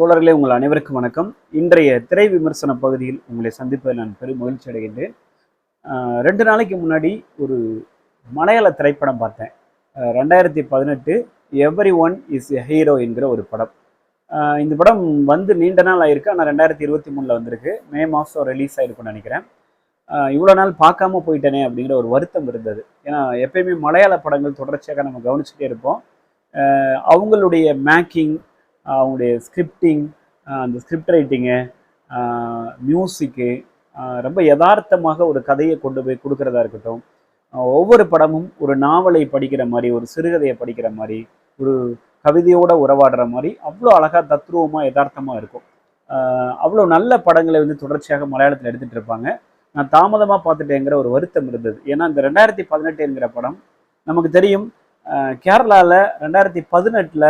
தோழர்களே உங்கள் அனைவருக்கும் வணக்கம். இன்றைய திரை விமர்சன பகுதியில் உங்களை சந்திப்பதில் நான் பெரும் மகிழ்ச்சி அடைகின்றேன். ரெண்டு நாளைக்கு முன்னாடி ஒரு மலையாள திரைப்படம் பார்த்தேன். ரெண்டாயிரத்தி பதினெட்டு every one is a hero என்கிற ஒரு படம். இந்த படம் வந்து நீண்ட நாள் ஆயிருக்கு. ஆனால் ரெண்டாயிரத்தி இருபத்தி மூணில் வந்திருக்கு. மே மாதம் ரிலீஸ் ஆயிருக்கும்னு நினைக்கிறேன். இவ்வளோ நாள் பார்க்காம போயிட்டேனே அப்படிங்கிற ஒரு வருத்தம் இருந்தது. ஏன்னா எப்பயுமே மலையாள படங்கள் தொடர்ச்சியாக நம்ம கவனிச்சுட்டே இருப்போம். அவங்களுடைய மேக்கிங் அவங்களுடைய ஸ்கிரிப்டிங் அந்த ஸ்கிரிப்ட் ரைட்டிங்கு மியூசிக்கு ரொம்ப யதார்த்தமாக ஒரு கதையை கொண்டு போய் கொடுக்கறதா இருக்கட்டும். ஒவ்வொரு படமும் ஒரு நாவலை படிக்கிற மாதிரி ஒரு சிறுகதையை படிக்கிற மாதிரி ஒரு கவிதையோட உறவாடுற மாதிரி அவ்வளோ அழகாக தத்ரூபமாக யதார்த்தமாக இருக்கும். அவ்வளோ நல்ல படங்களை வந்து தொடர்ச்சியாக மலையாளத்தில் எடுத்துகிட்டு இருப்பாங்க. நான் தாமதமாக பார்த்துட்டேங்கிற ஒரு வருத்தம் இருந்தது. ஏன்னா இந்த ரெண்டாயிரத்தி பதினெட்டுங்கிற படம் நமக்கு தெரியும் கேரளாவில் ரெண்டாயிரத்தி பதினெட்டில்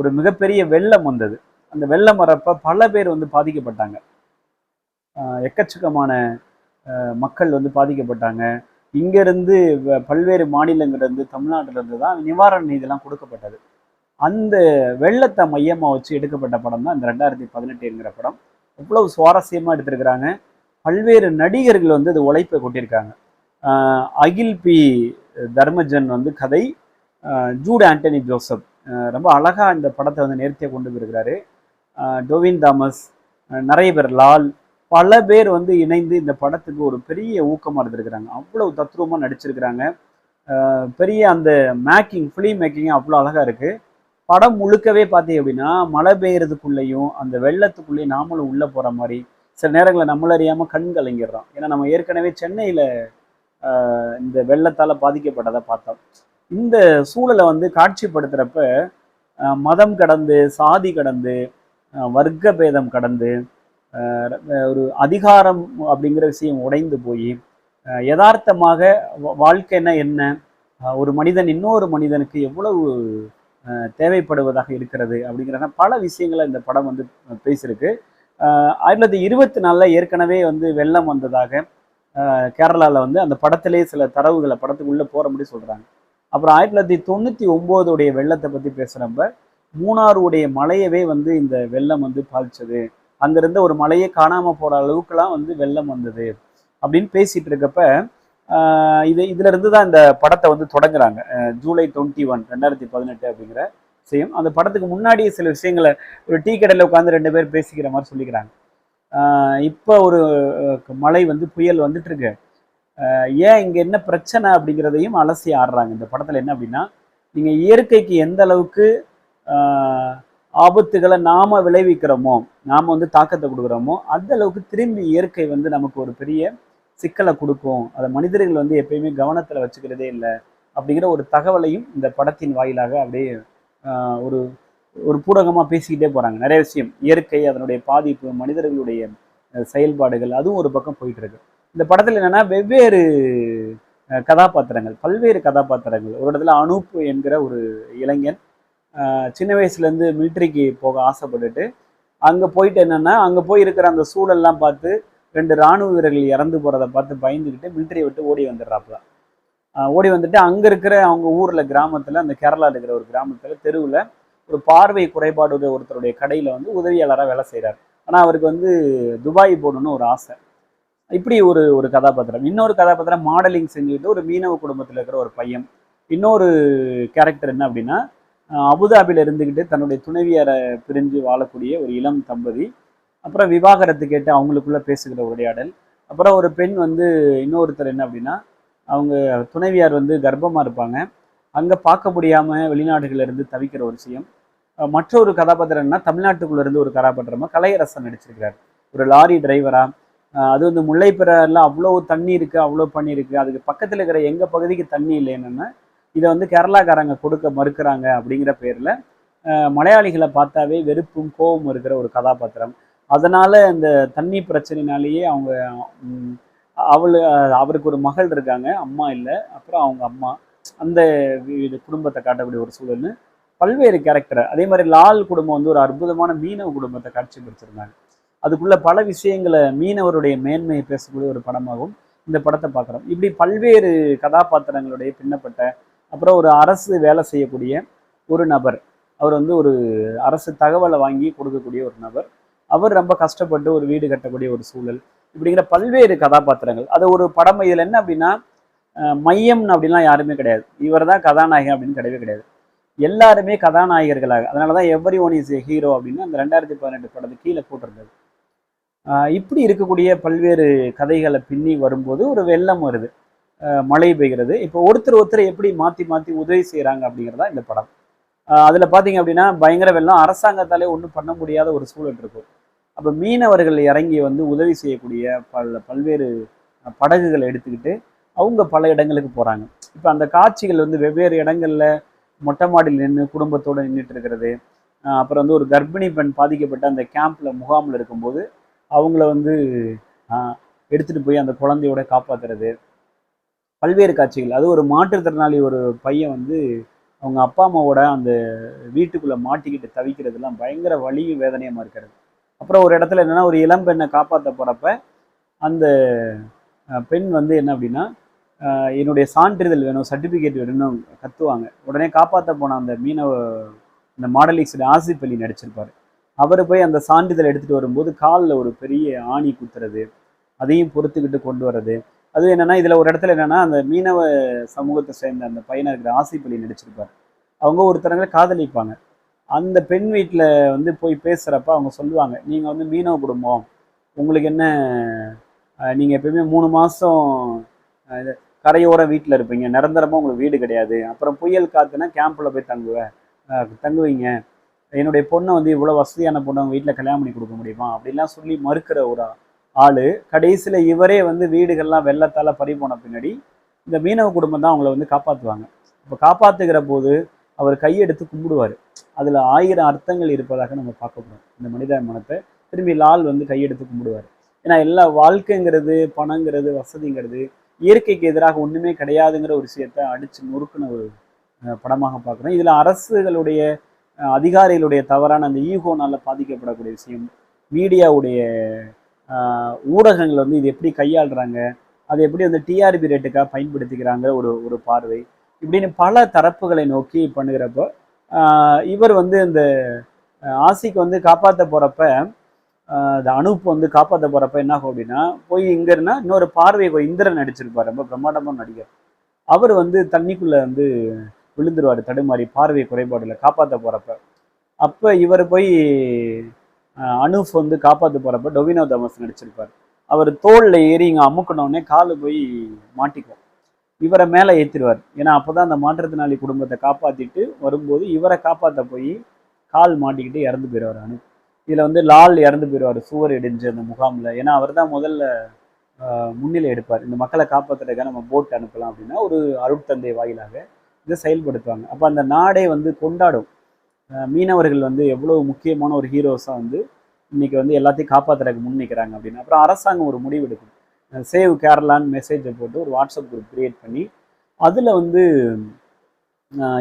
ஒரு மிகப்பெரிய வெள்ளம் வந்தது. அந்த வெள்ளம் வரப்ப பல பேர் வந்து பாதிக்கப்பட்டாங்க. எக்கச்சக்கமான மக்கள் வந்து பாதிக்கப்பட்டாங்க. இங்கேருந்து பல்வேறு மாநிலங்கள்லேருந்து தமிழ்நாட்டிலேருந்து தான் நிவாரண நிதியெல்லாம் கொடுக்கப்பட்டது. அந்த வெள்ளத்தை மையமாக வச்சு எடுக்கப்பட்ட படம் தான் இந்த ரெண்டாயிரத்தி பதினெட்டுங்கிற படம். எவ்வளவு சுவாரஸ்யமாக எடுத்திருக்கிறாங்க. பல்வேறு நடிகர்கள் வந்து அது உழைப்பை கொட்டியிருக்காங்க. அகில் பி. தர்மஜன் வந்து கதை ஜூட் ஆண்டனி ஜோசப். ரொம்ப அழகாக இந்த படத்தை வந்து நேர்த்தியாக கொண்டு போயிருக்கிறாரு டோவின் தாமஸ் நிறைய பேர் லால் பல பேர் வந்து இணைந்து இந்த படத்துக்கு ஒரு பெரிய ஊக்கமாக இருந்திருக்கிறாங்க. அவ்வளவு தத்ரூபமாக நடிச்சிருக்கிறாங்க. பெரிய அந்த மேக்கிங் ஃபிலிம் மேக்கிங் அவ்வளோ அழகாக இருக்குது படம் முழுக்கவே பார்த்தீங்க அப்படின்னா மழை பெய்யறதுக்குள்ளேயும் அந்த வெள்ளத்துக்குள்ளேயும் நாமளும் உள்ளே போகிற மாதிரி சில நேரங்களில் நம்மள அறியாமல் கண் கலங்கிடுறோம். ஏன்னா நம்ம ஏற்கனவே சென்னையில் இந்த வெள்ளத்தால் பாதிக்கப்பட்டதை பார்த்தோம். இந்த சூழலை வந்து காட்சிப்படுத்துகிறப்ப மதம் கடந்து சாதி கடந்து வர்க்க பேதம் கடந்து ஒரு அதிகாரம் அப்படிங்கிற விஷயம் உடைந்து போய் யதார்த்தமாக வா- வாழ்க்கைன்னா என்ன? ஒரு மனிதன் இன்னொரு மனிதனுக்கு எவ்வளவு தேவைப்படுவதாக இருக்கிறது அப்படிங்கிறத பல விஷயங்களை இந்த படம் வந்து பேசியிருக்கு. ஆயிரத்தி தொள்ளாயிரத்தி இருபத்தி நாலில் ஏற்கனவே வந்து வெள்ளம் வந்ததாக கேரளாவில் வந்து அந்த படத்திலே சில தரவுகளை படத்துக்குள்ளே போகிற முடியும் சொல்கிறாங்க அப்புறம் ஆயிரத்தி தொள்ளாயிரத்தி தொண்ணூற்றி ஒம்போதுடைய வெள்ளத்தை பற்றி பேசுகிறப்ப மூணாறுடைய மலையவே வந்து இந்த வெள்ளம் வந்து பாதிச்சது அங்கேருந்து ஒரு மலையே காணாமல் போகிற அளவுக்குலாம் வந்து வெள்ளம் வந்தது அப்படின்னு பேசிகிட்டு இருக்கப்ப இது இதுலேருந்து தான் இந்த படத்தை வந்து தொடங்குறாங்க. ஜூலை டுவெண்ட்டி ஒன் ரெண்டாயிரத்தி பதினெட்டு அப்படிங்கிற செய்யும் அந்த படத்துக்கு முன்னாடியே சில விஷயங்களை ஒரு டீ கடையில் உட்காந்து ரெண்டு பேர் பேசிக்கிற மாதிரி சொல்லிக்கிறாங்க. இப்போ ஒரு மலை மழை வந்து புயல் வந்துட்டுருக்கு ஏன் இங்கே என்ன பிரச்சனை அப்படிங்கிறதையும் அலசி ஆடுறாங்க. இந்த படத்தில் என்ன அப்படின்னா நீங்கள் இயற்கைக்கு எந்த அளவுக்கு ஆஹ், ஆபத்துகளை நாம விளைவிக்கிறோமோ நாம வந்து தாக்கத்தை கொடுக்குறோமோ அந்த அளவுக்கு திரும்பி இயற்கை வந்து நமக்கு ஒரு பெரிய சிக்கலை கொடுக்கும். அதை மனிதர்கள் வந்து எப்பயுமே கவனத்தில் வச்சுக்கிறதே இல்லை. அப்படிங்கிற ஒரு தகவலையும் இந்த படத்தின் வாயிலாக அப்படியே ஆஹ், ஒரு ஒரு பூடகமாக பேசிக்கிட்டே போகிறாங்க நிறைய விஷயம். இயற்கை அதனுடைய பாதிப்பு மனிதர்களுடைய செயல்பாடுகள் அதுவும் ஒரு பக்கம் போயிட்டு இருக்கு. இந்த படத்தில் என்னென்னா வெவ்வேறு கதாபாத்திரங்கள் பல்வேறு கதாபாத்திரங்கள். ஒரு இடத்துல அனூப் என்கிற ஒரு இளைஞன் சின்ன வயசுலேருந்து மிலிட்ரிக்கு போக ஆசைப்பட்டுட்டு அங்கே போயிட்டு என்னென்னா அங்கே போய் இருக்கிற அந்த சூழல்லாம் பார்த்து ரெண்டு ராணுவ வீரர்கள் இறந்து போகிறத பார்த்து பயந்துக்கிட்டு மிலிட்ரியை விட்டு ஓடி வந்துடுறாப்புல. ஓடி வந்துட்டு அங்கே இருக்கிற அவங்க ஊரில் கிராமத்தில் அந்த கேரளாவில் இருக்கிற ஒரு கிராமத்தில் தெருவில் ஒரு பார்வை குறைபாடு ஒருத்தருடைய கடையில் வந்து உதவியாளராக வேலை செய்கிறார் ஆனால் அவருக்கு வந்து துபாய் போகணுன்னு ஒரு ஆசை. இப்படி ஒரு ஒரு கதாபாத்திரம். இன்னொரு கதாபாத்திரம் மாடலிங் செஞ்சுக்கிட்டு ஒரு மீனவ குடும்பத்தில் இருக்கிற ஒரு பையன். இன்னொரு கேரக்டர் என்ன அப்படின்னா அபுதாபியில் இருந்துக்கிட்டு தன்னுடைய துணைவியரை பிரிஞ்சு வாழக்கூடிய ஒரு இளம் தம்பதி. அப்புறம் விவாகரத்து கேட்டு அவங்களுக்குள்ள பேசுகிற உரையாடல். அப்புறம் ஒரு பெண் வந்து இன்னொருத்தர் என்ன அப்படின்னா அவங்க துணைவியார் வந்து கர்ப்பமாக இருப்பாங்க. அங்கே பார்க்க முடியாமல் வெளிநாடுகளிலிருந்து தவிக்கிற ஒரு விஷயம். மற்றொரு கதாபாத்திரம்னா தமிழ்நாட்டுக்குள்ளேருந்து இருந்து ஒரு கதாபாத்திரமாக கலையரசன் நடிச்சிருக்கிறார். ஒரு லாரி டிரைவராக அது வந்து முல்லைப்பெறாரில் அவ்வளோ தண்ணி இருக்குது அவ்வளோ பண்ணி இருக்குது அதுக்கு பக்கத்தில் இருக்கிற எங்கள் பகுதிக்கு தண்ணி இல்லைன்னு இதை வந்து கேரளாக்காரங்க கொடுக்க மறுக்கிறாங்க அப்படிங்கிற பேரில் மலையாளிகளை பார்த்தாவே வெறுப்பும் கோபம் இருக்கிற ஒரு கதாபாத்திரம். அதனால் இந்த தண்ணி பிரச்சனைனாலேயே அவங்க அவள் அவருக்கு ஒரு மகள் இருக்காங்க அம்மா இல்லை அப்புறம் அவங்க அம்மா. அந்த இது குடும்பத்தை காட்டக்கூடிய ஒரு சூழல்னு பல்வேறு கேரக்டர். அதே மாதிரி லால் குடும்பம் வந்து ஒரு அற்புதமான மீனவ குடும்பத்தை காட்சிப்படுத்திருந்தாங்க. அதுக்குள்ள பல விஷயங்களை மீனவருடைய மேன்மையை பேசக்கூடிய ஒரு படமாகவும் இந்த படத்தை பார்க்குறோம். இப்படி பல்வேறு கதாபாத்திரங்களுடைய பின்னப்பட்ட அப்புறம் ஒரு அரசு வேலை செய்யக்கூடிய ஒரு நபர். அவர் வந்து ஒரு அரசு தகவலை வாங்கி கொடுக்கக்கூடிய ஒரு நபர். அவர் ரொம்ப கஷ்டப்பட்டு ஒரு வீடு கட்டக்கூடிய ஒரு சூழல். இப்படிங்கிற பல்வேறு கதாபாத்திரங்கள். அது ஒரு படம் இதில் என்ன அப்படின்னா மையம்னு அப்படிலாம் யாருமே கிடையாது. இவர் தான் கதாநாயகன் அப்படின்னு கிடையவே கிடையாது. எல்லாருமே கதாநாயகர்களாக. அதனால தான் every one is a hero அப்படின்னு அந்த ரெண்டாயிரத்தி பதினெட்டு படத்து கீழே போட்டிருந்தது. இப்படி இருக்கக்கூடிய பல்வேறு கதைகளை பின்னி வரும்போது ஒரு வெள்ளம் வருது. மழை பெய்கிறது. இப்போ ஒருத்தர் ஒருத்தர் எப்படி மாற்றி மாற்றி உதவி செய்கிறாங்க அப்படிங்கிறதா இந்த படம். அதில் பார்த்தீங்க அப்படின்னா பயங்கர வெள்ளம். அரசாங்கத்தாலே ஒன்றும் பண்ண முடியாத ஒரு சூழல் இருக்கும். அப்போ மீனவர்கள் இறங்கி வந்து உதவி செய்யக்கூடிய பல பல்வேறு படகுகளை எடுத்துக்கிட்டு அவங்க பல இடங்களுக்கு போகிறாங்க இப்போ அந்த காட்சிகள் வந்து வெவ்வேறு இடங்களில் மொட்டை மாடியில் நின்று குடும்பத்தோடு நின்றுட்டு இருக்கிறது. அப்புறம் வந்து ஒரு கர்ப்பிணி பெண் பாதிக்கப்பட்ட அந்த கேம்ப்ல முகாமில் இருக்கும்போது அவங்கள வந்து எடுத்துகிட்டு எடுத்துட்டு போய் அந்த குழந்தையோட காப்பாத்துறது. பல்வேறு காட்சிகள். அது ஒரு மாற்றுத்திறனாளி ஒரு பையன் வந்து அவங்க அப்பா அம்மாவோட அந்த வீட்டுக்குள்ளே மாட்டிக்கிட்டு தவிக்கிறதுலாம் பயங்கர வலியும் வேதனையமாக இருக்கிறது. அப்புறம் ஒரு இடத்துல என்னென்னா ஒரு இளம்பெண்ணை காப்பாற்ற போகிறப்ப அந்த பெண் வந்து என்ன அப்படின்னா என்னுடைய சான்றிதழ் வேணும் சர்டிஃபிகேட் வேணும்னு கத்துவாங்க. உடனே காப்பாற்ற போன அந்த மீனவ இந்த மாடலிக்ஸ் ஆசிப் அலி நடிச்சிருப்பார். அவர் போய் அந்த சான்றிதழ் எடுத்துட்டு வரும்போது காலில் ஒரு பெரிய ஆணி குத்துறது அதையும் பொறுத்துக்கிட்டு கொண்டு வர்றது. அது என்னென்னா இதில் ஒரு இடத்துல என்னன்னா அந்த மீனவ சமூகத்தை சேர்ந்த அந்த பையனாக இருக்கிற ஆசைப்பள்ளி நடிச்சிருப்பார். அவங்க ஒருத்தரங்களை காதலிப்பாங்க. அந்த பெண் வீட்டில் வந்து போய் பேசுகிறப்ப அவங்க சொல்லுவாங்க நீங்கள் வந்து மீனவ குடும்பம். உங்களுக்கு என்ன நீங்கள் எப்பயுமே மூணு மாதம் கரையோர வீட்டில் இருப்பீங்க. நிரந்தரமாக உங்களுக்கு வீடு கிடையாது. அப்புறம் புயல் காத்துனா கேம்பில் போய் தங்குவேன் தங்குவீங்க. என்னுடைய பொண்ணை வந்து இவ்வளோ வசதியான பொண்ணை அவங்க வீட்டில் கல்யாணம் பண்ணி கொடுக்க முடியுமா? அப்படிலாம் சொல்லி மறுக்கிற ஒரு ஆள். கடைசியில் இவரே வந்து வீடுகள்லாம் வெள்ளத்தால் பறி போன பின்னாடி இந்த மீனவ குடும்பம் தான் அவங்கள வந்து காப்பாற்றுவாங்க இப்போ காப்பாற்றுகிற போது அவர் கையெடுத்து கும்பிடுவார். அதில் ஆயிரம் அர்த்தங்கள் இருப்பதாக நம்ம பார்க்க போகிறோம் இந்த மனத்தை திரும்பி லால் வந்து கையெடுத்து கும்பிடுவார். ஏன்னா எல்லா வாழ்க்கைங்கிறது பணங்கிறது வசதிங்கிறது இயற்கைக்கு எதிராக ஒன்றுமே கிடையாதுங்கிற ஒரு விஷயத்த அடித்து நொறுக்குன ஒரு படமாக பார்க்குறோம். இதில் அரசுகளுடைய அதிகாரிகளுடைய தவறான அந்த ஈகோனால பாதிக்கப்படக்கூடிய விஷயம் மீடியாவுடைய ஊடகங்கள் வந்து இது எப்படி கையாளுறாங்க அதை எப்படி வந்து டிஆர்பி ரேட்டுக்காக பயன்படுத்திக்கிறாங்க ஒரு ஒரு பார்வை. இப்படின்னு பல தரப்புகளை நோக்கி பண்ணுகிறப்போ இவர் வந்து இந்த ஆசிக்கு வந்து காப்பாற்ற போகிறப்ப இந்த அனுப்பு வந்து காப்பாற்ற போகிறப்ப என்ன ஆகும் அப்படின்னா போய் இங்க இன்னொரு பார்வை இந்திரன் நடிச்சிருப்பார் ரொம்ப பிரம்மாண்டமாக நடிகர். அவர் வந்து தண்ணிக்குள்ளே வந்து விழுந்துருவார் தடுமாறி பார்வை குறைபாடுல காப்பாற்ற போகிறப்ப அப்போ இவர் போய் அனுஃப் வந்து காப்பாற்ற போகிறப்ப டொவினோ தாமஸ் நடிச்சிருப்பார். அவர் தோளில் ஏறி இங்கே அமுக்கினோடனே காலு போய் மாட்டிக்கும். இவரை மேலே ஏற்றிடுவார் ஏன்னா அப்பதான் அந்த மாற்றுத்திறனாளி குடும்பத்தை காப்பாற்றிட்டு வரும்போது இவரை காப்பாற்ற போய் கால் மாட்டிக்கிட்டு இறந்து போயிடுவார் அனு இதில் வந்து லால் இறந்து போயிடுவார் சுவர் இடிஞ்சு அந்த முகாமில். ஏன்னா அவர் தான் முதல்ல முன்னிலை எடுப்பார். இந்த மக்களை காப்பாற்றுறதுக்காக நம்ம போட் அனுப்பலாம் அப்படின்னா ஒரு அருட்தந்தை வாயிலாக இதை செயல்படுத்துவாங்க. அப்போ அந்த நாடே வந்து கொண்டாடும். மீனவர்கள் வந்து எவ்வளோ முக்கியமான ஒரு ஹீரோஸாக வந்து இன்னைக்கு வந்து எல்லாத்தையும் காப்பாற்றுறதுக்கு முன் நிற்கிறாங்க அப்படின்னு அப்புறம் அரசாங்கம் ஒரு முடிவு எடுக்கும். சேவ் கேரளான்னு மெசேஜை போட்டு ஒரு வாட்ஸ்அப் குரூப் கிரியேட் பண்ணி அதில் வந்து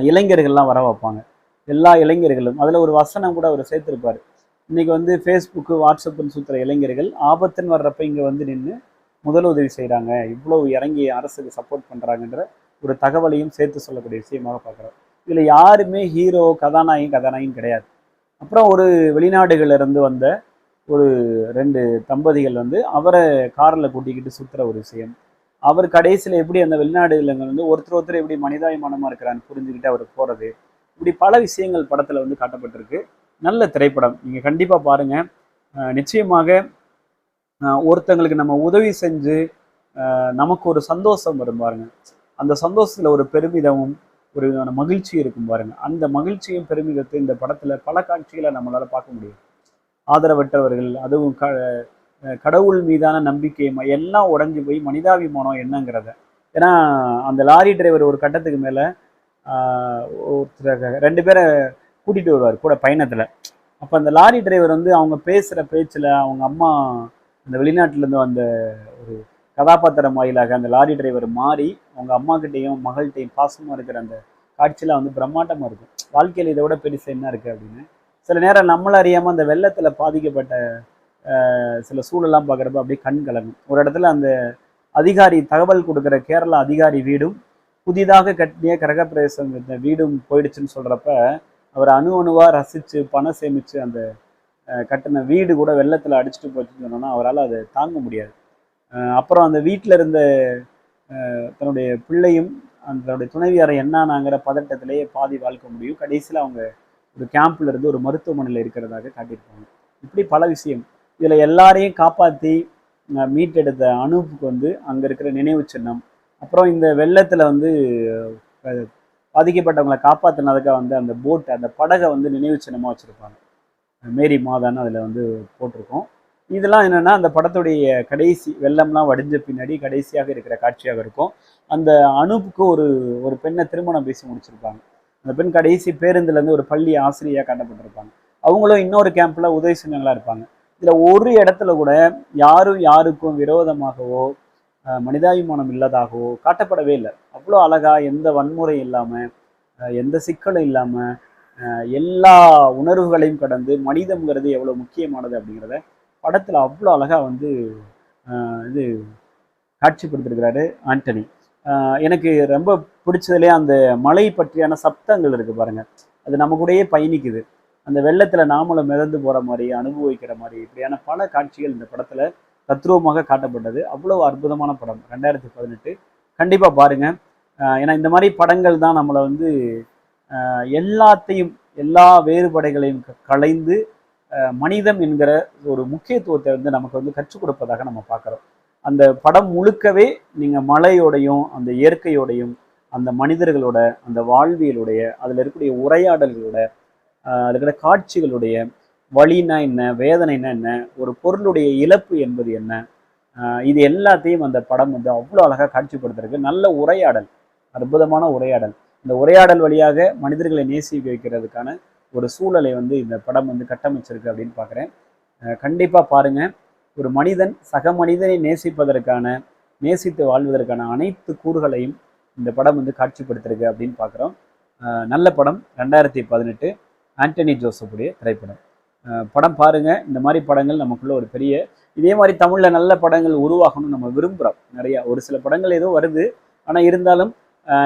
இளைஞர்கள்லாம் வர வைப்பாங்க. எல்லா இளைஞர்களும் அதில் ஒரு வசனம் கூட அவர் சேர்த்துருப்பார். இன்றைக்கி வந்து ஃபேஸ்புக்கு வாட்ஸ்அப்புன்னு சுற்றுற இளைஞர்கள் ஆபத்துன்னு வர்றப்ப இங்கே வந்து நின்று முதலுதவி செய்கிறாங்க இவ்வளோ இறங்கி அரசுக்கு சப்போர்ட் பண்ணுறாங்கன்ற ஒரு தகவலையும் சேர்த்து சொல்லக்கூடிய விஷயமாக பார்க்குறோம். இதில் யாருமே ஹீரோ கதாநாயகன் கதாநாயகன் கிடையாது. அப்புறம் ஒரு வெளிநாடுகளிலிருந்து வந்த ஒரு ரெண்டு தம்பதிகள் வந்து அவரை காரில் கூட்டிக்கிட்டு சுற்றுற ஒரு விஷயம். அவர் கடைசியில் எப்படி அந்த வெளிநாடுகளில் வந்து ஒருத்தர் ஒருத்தர் எப்படி மனிதாபிமானமாக இருக்கிறான்னு புரிஞ்சுக்கிட்டு அவர் போகிறது இப்படி பல விஷயங்கள் படத்தில் வந்து காட்டப்பட்டிருக்கு. நல்ல திரைப்படம். நீங்கள் கண்டிப்பாக பாருங்கள் நிச்சயமாக ஒருத்தங்களுக்கு நம்ம உதவி செஞ்சு நமக்கு ஒரு சந்தோஷம் வரும் பாருங்க. அந்த சந்தோஷத்தில் ஒரு பெருமிதமும் ஒரு விதமான மகிழ்ச்சி இருக்கும் பாருங்க. அந்த மகிழ்ச்சியும் பெருமிதத்தை இந்த படத்தில் பல காட்சிகளை நம்மளால் பார்க்க முடியும். ஆதரவற்றவர்கள் அதுவும் க கடவுள் மீதான நம்பிக்கை எல்லாம் உடஞ்சி போய் மனிதாபிமானம் என்னங்கிறத. ஏன்னா அந்த லாரி டிரைவர் ஒரு கட்டத்துக்கு மேலே ஒருத்தர் ரெண்டு பேரை கூட்டிகிட்டு வருவார் கூட பயணத்தில். அப்போ அந்த லாரி டிரைவர் வந்து அவங்க பேசுகிற பேச்சில் அவங்க அம்மா அந்த வெளிநாட்டிலேருந்து வந்த ஒரு கதாபாத்திரம் வாயிலாக அந்த லாரி டிரைவர் மாறி அவங்க அம்மாக்கிட்டேயும் மகள்கிட்டையும் பாசமாக இருக்கிற அந்த காட்சியெலாம் வந்து பிரம்மாண்டமாக இருக்கும். வாழ்க்கையில் இதை விட பெருசு என்ன இருக்குது அப்படின்னு? சில நேரம் நம்மள அறியாமல் அந்த வெள்ளத்தில் பாதிக்கப்பட்ட சில சூழலாம் பார்க்குறப்ப அப்படியே கண் கலங்கும். ஒரு இடத்துல அந்த அதிகாரி தகவல் கொடுக்குற கேரளா அதிகாரி வீடும் புதிதாக கட்டிய கிரகப்பிரவேசம் இந்த வீடும் போயிடுச்சுன்னு சொல்கிறப்ப அவர் அணு அணுவாக ரசித்து பணம் சேமித்து அந்த கட்டின வீடு கூட வெள்ளத்தில் அடிச்சுட்டு போச்சுன்னு சொன்னோன்னா அவரால் அதை தாங்க முடியாது. அப்புறம் அந்த வீட்டில் இருந்த தன்னுடைய பிள்ளையும் அதனுடைய தன்னுடைய துணைவியாரை என்னானாங்கிற பதட்டத்திலேயே பாதி வாழ்க்க முடியும். கடைசியில் அவங்க ஒரு கேம்ப்ல இருந்து ஒரு மருத்துவமனையில் இருக்கிறதாக காட்டியிருப்பாங்க. இப்படி பல விஷயம். இதில் எல்லாரையும் காப்பாற்றி மீட்டெடுத்த அனுப்புக்கு வந்து அங்கே இருக்கிற நினைவு சின்னம். அப்புறம் இந்த வெள்ளத்தில் வந்து பாதிக்கப்பட்டவங்களை காப்பாற்றினதுக்காக வந்து அந்த போட்டை அந்த படகை வந்து நினைவு சின்னமாக வச்சுருப்பாங்க. மேரி மாதான்னு அதில் வந்து போட்டிருக்கோம். இதெல்லாம் என்னென்னா அந்த படத்துடைய கடைசி வெள்ளம்லாம் வடிஞ்ச பின்னாடி கடைசியாக இருக்கிற காட்சியாக இருக்கும். அந்த அனுப்புக்கு ஒரு ஒரு பெண்ணை திருமணம் பேசி முடிச்சிருப்பாங்க. அந்த பெண் கடைசி பேருந்துலேருந்து ஒரு பள்ளி ஆசிரியாக காட்டப்பட்டிருப்பாங்க. அவங்களும் இன்னொரு கேம்பில் உதவி செஞ்சவங்களாக இருப்பாங்க. இதில் ஒரு இடத்துல கூட யாரும் யாருக்கும் விரோதமாகவோ மனிதாபிமானம் இல்லாதாகவோ காட்டப்படவே இல்லை. அவ்வளோ அழகாக எந்த வன்முறை இல்லாமல் எந்த சிக்கலும் இல்லாமல் எல்லா உணர்வுகளையும் கடந்து மனிதங்கிறது எவ்வளோ முக்கியமானது அப்படிங்கிறத படத்தில் அவ்வளோ அழகாக வந்து இது காட்சிப்படுத்திருக்கிறாரு ஆண்டனி. எனக்கு ரொம்ப பிடிச்சதுலேயே அந்த மலை பற்றியான சப்தங்கள் இருக்குது பாருங்கள் அது நம்ம கூடயே பயணிக்குது. அந்த வெள்ளத்தில் நாமளும் மிதந்து போகிற மாதிரி அனுபவிக்கிற மாதிரி இப்படியான பல காட்சிகள் இந்த படத்தில் தத்ரூபமாக காட்டப்பட்டது. அவ்வளோ அற்புதமான படம். ரெண்டாயிரத்தி பதினெட்டு. கண்டிப்பாக பாருங்க. ஏன்னா இந்த மாதிரி படங்கள் தான் நம்மளை வந்து எல்லாத்தையும் எல்லா வேறுபடைகளையும் க- கலைந்து மனிதம் என்கிற ஒரு முக்கியத்துவத்தை வந்து நமக்கு வந்து கற்றுக் கொடுப்பதாக நம்ம பார்க்குறோம். அந்த படம் முழுக்கவே நீங்கள் மலையோடையும் அந்த இயற்கையோடையும் அந்த மனிதர்களோட அந்த வாழ்வியலுடைய அதில் இருக்கக்கூடிய உரையாடல்களோட அதில் இருக்கிற காட்சிகளுடைய வழினா என்ன வேதனைனா என்ன ஒரு பொருளுடைய இழப்பு என்பது என்ன இது எல்லாத்தையும் அந்த படம் வந்து அவ்வளோ அழகாக காட்சிப்படுத்துறதுக்கு நல்ல உரையாடல் அற்புதமான உரையாடல். இந்த உரையாடல் வழியாக மனிதர்களை நேசி வைக்கிறதுக்கான ஒரு சூழலை வந்து இந்த படம் வந்து கட்டமைச்சிருக்கு அப்படின்னு பார்க்குறேன். கண்டிப்பாக பாருங்க. ஒரு மனிதன் சக மனிதனை நேசிப்பதற்கான நேசித்து வாழ்வதற்கான அனைத்து கூறுகளையும் இந்த படம் வந்து காட்சிப்படுத்திருக்கு அப்படின்னு பார்க்குறோம். நல்ல படம் ரெண்டாயிரத்தி பதினெட்டு ஆண்டனி ஜோசப்புடைய திரைப்படம். படம் பாருங்க. இந்த மாதிரி படங்கள் நமக்குள்ள ஒரு பெரிய இதே மாதிரி தமிழ்ல நல்ல படங்கள் உருவாகணும்னு நம்ம விரும்புகிறோம் நிறையா ஒரு சில படங்கள் ஏதோ வருது. ஆனால் இருந்தாலும்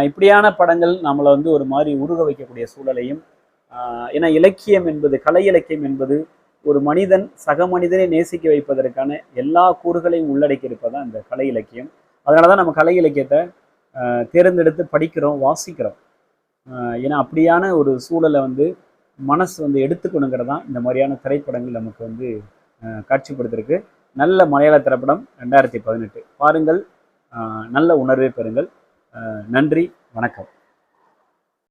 இப்படியான படங்கள் நம்மளை வந்து ஒரு மாதிரி உருக வைக்கக்கூடிய சூழலையும் ஏன்னா இலக்கியம் என்பது கலை இலக்கியம் என்பது ஒரு மனிதன் சக மனிதனை நேசிக்க வைப்பதற்கான எல்லா கூறுகளையும் உள்ளடக்கி இருப்பதான் இந்த கலை இலக்கியம். அதனால தான் நம்ம கலை இலக்கியத்தை தேர்ந்தெடுத்து படிக்கிறோம் வாசிக்கிறோம். ஏன்னா அப்படியான ஒரு சூழலை வந்து மனசு வந்து எடுத்துக்கணுங்கிறதான் இந்த மாதிரியான திரைப்படங்கள் நமக்கு வந்து காட்சிப்படுத்திருக்கு நல்ல மலையாள திரைப்படம் ரெண்டாயிரத்தி பதினெட்டு. பாருங்கள் நல்ல உணர்வை பெறுங்கள். நன்றி வணக்கம்.